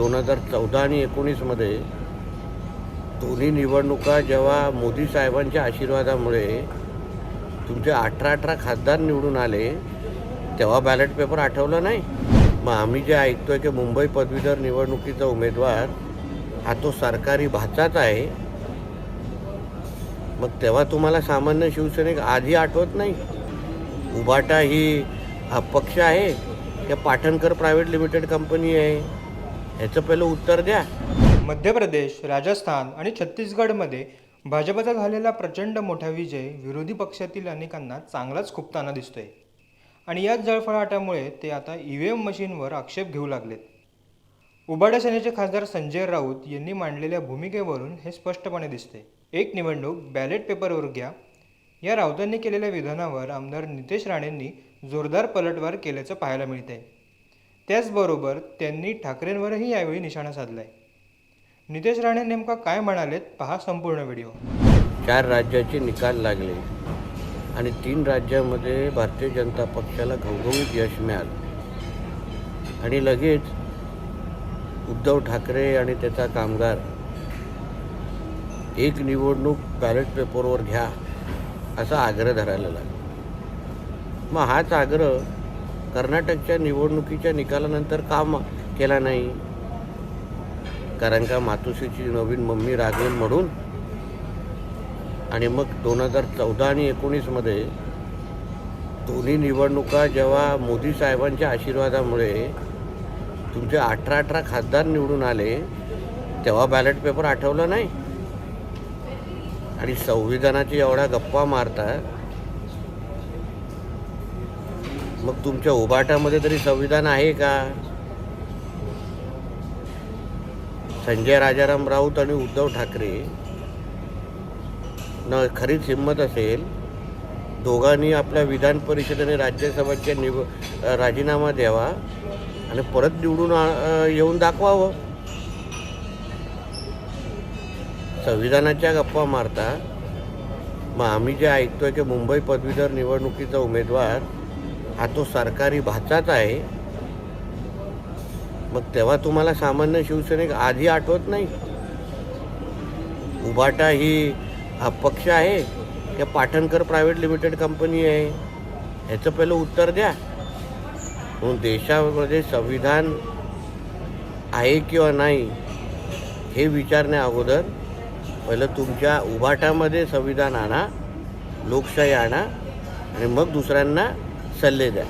दोन हजार चौदा आणि एकोणीसमध्ये दोन्ही निवडणुका जेव्हा मोदी साहेबांच्या आशीर्वादामुळे तुमचे अठरा अठरा खासदार निवडून आले तेव्हा बॅलेट पेपर आठवलं नाही? मग आम्ही जे ऐकतोय की मुंबई पदवीधर निवडणुकीचा उमेदवार हा तो सरकारी भाचाच आहे. मग तेव्हा तुम्हाला सामान्य शिवसैनिक आधी आठवत नाही? उबाटा ही हा पक्ष आहे? या पाटणकर प्रायव्हेट लिमिटेड कंपनी आहे. ह्याचं पहिलं उत्तर द्या. मध्य प्रदेश राजस्थान आणि छत्तीसगडमध्ये भाजपचा झालेला प्रचंड मोठा विजय विरोधी पक्षातील अनेकांना चांगलाच खुपताना दिसतोय. आणि याच जळफळाटामुळे ते आता ई व्ही एम मशीनवर आक्षेप घेऊ लागलेत. उबाडा सेनेचे खासदार संजय राऊत यांनी मांडलेल्या भूमिकेवरून हे स्पष्टपणे दिसते एक निवडणूक बॅलेट पेपरवर घ्या. या राऊतांनी केलेल्या विधानावर आमदार नितेश राणेंनी जोरदार पलटवार केल्याचं पाहायला मिळते त्याचबरोबर त्यांनी ठाकरेंवरही यावेळी निशाणा साधलाय. नितेश राणे नेमका काय म्हणालेत पहा संपूर्ण व्हिडिओ. चार राज्याचे निकाल लागले आणि तीन राज्यामध्ये भारतीय जनता पक्षाला घवघवीत यश मिळालं. आणि लगेच उद्धव ठाकरे आणि त्याचा कामगार एक निवडणूक बॅलेट पेपरवर घ्या असा आग्रह धरायला लागला. मग हाच आग्रह कर्नाटकच्या निवडणुकीच्या निकालानंतर का केला नाही. कारण का मातोश्रीची नवीन मम्मी रागेल म्हणून? आणि मग दोन हजार चौदा आणि एकोणीसमध्ये दोन्ही निवडणुका जेव्हा मोदी साहेबांच्या आशीर्वादामुळे तुमचे अठरा अठरा खासदार निवडून आले तेव्हा बॅलेट पेपर आठवला नाही? आणि संविधानाची एवढा गप्पा मारतात मग तुमच्या उभाटामध्ये तरी संविधान आहे का? संजय राजाराम राऊत आणि उद्धव ठाकरे न खरीच हिंमत असेल दोघांनी आपल्या विधान परिषद आणि राज्यसभेच्या निव राजीनामा द्यावा आणि परत निवडून आ- येऊन दाखवावं. संविधानाच्या गप्पा मारता मग आम्ही जे ऐकतोय की मुंबई पदवीधर निवडणुकीचा उमेदवार हा तो सरकारी भाचाच आहे. मग तेव्हा तुम्हाला सामान्य शिवसैनिक आधी आठवत नाही? उबाटा ही पक्ष आहे की पाटणकर प्रायव्हेट लिमिटेड कंपनी आहे? ह्याचं पहिलं उत्तर द्या. म्हणून देशामध्ये संविधान आहे किंवा नाही हे विचारण्या अगोदर पहिलं तुमच्या उभाटामध्ये संविधान आणा लोकशाही आणा आणि मग दुसऱ्यांना सल्ले द्या